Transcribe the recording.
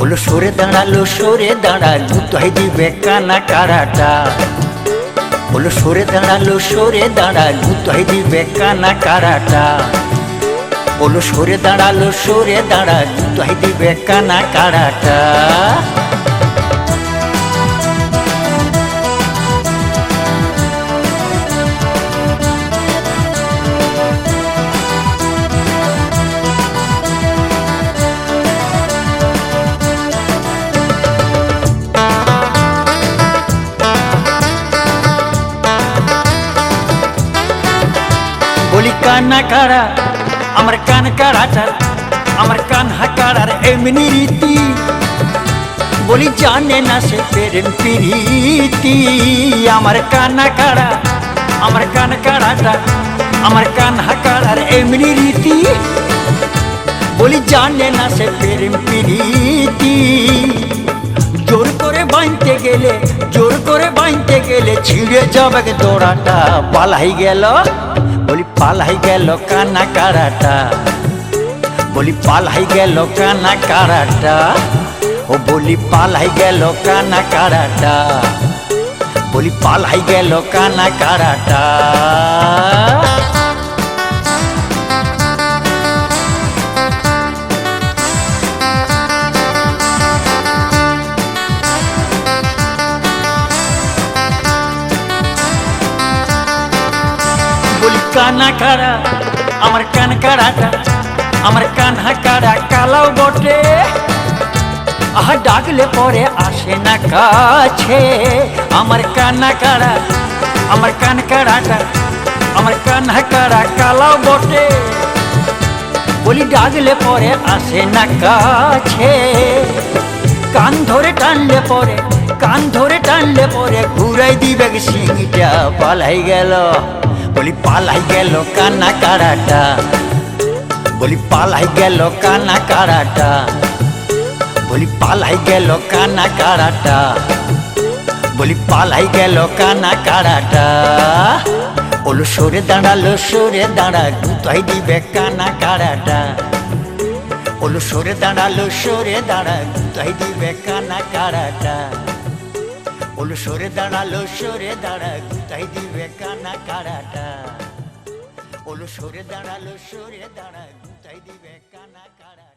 সরে দাঁড়াল সরে দাঁড়াল, তাই দিবে কানা কারাটা। বলো, সরে দাঁড়াল সরে দাঁড়াল, তাই দিবে কানা কারাটা। বলো, সরে দাঁড়াল সরে দাঁড়াল, তাই দিবে কানা কারাটা। বলি কান্না কারা আমার কান কারাটা আমার কান হাকারার এমনি রীতি। বলি জানে না সে প্রেম প্রীতি, আমার কান্না কারা আমার কান কারাটা আমার কান হাকারার এমনি রীতি। বলি জানে না সে প্রেম প্রীতি, জোর করে বাঁধতে গেলে, জোর করে বাঁধতে গেলে ছিঁড়ে যাবে দৌড়াটা, পালাই গেল। বলি পালাই গেল কানা কারাটা। বলি পালাই গেল কানা কারাটা। ও বলি পালাই গেল কানা কারাটা। বলি পালাই গেল কানা কারাটা। কানা কারা আমার কান কারাটা আমার কান হাকারা কালাও বটে। আহা, ডাকলে পরে আসে না কাছে। আমার কানা কারা আমার কান কারাটা আমার কান হাকারা কালাও বটে। বলি, ডাকলে পরে আসে না কাছে। কান ধরে টানলে পরে, কান ধরে টানলে পরে ঘুরাই দিবে সিংটা পালাই গেল। বলি পালাই গেল কানা কারাটা বলি পালাই গেল কানা কারাটা বলি পালাই গেল কানা কারাটা বলি পালাই গেল কানা কারাটা ওলো সরে দাঁড়াল, সরে দাঁড়া, গুতাই দিবে কানা কারাটা ওলো সরে দাঁড়াল, সরে দাঁড়া, গুতাই দিবে কানা কারাটা ওলো সরে দাঁড়াল, সরে দাঁড়া কোথায় দিবে কানা কারাটা। ওলো সরে দাঁড়াল, সরে দাঁড়া কোথায় দিবে কানা কারাটা।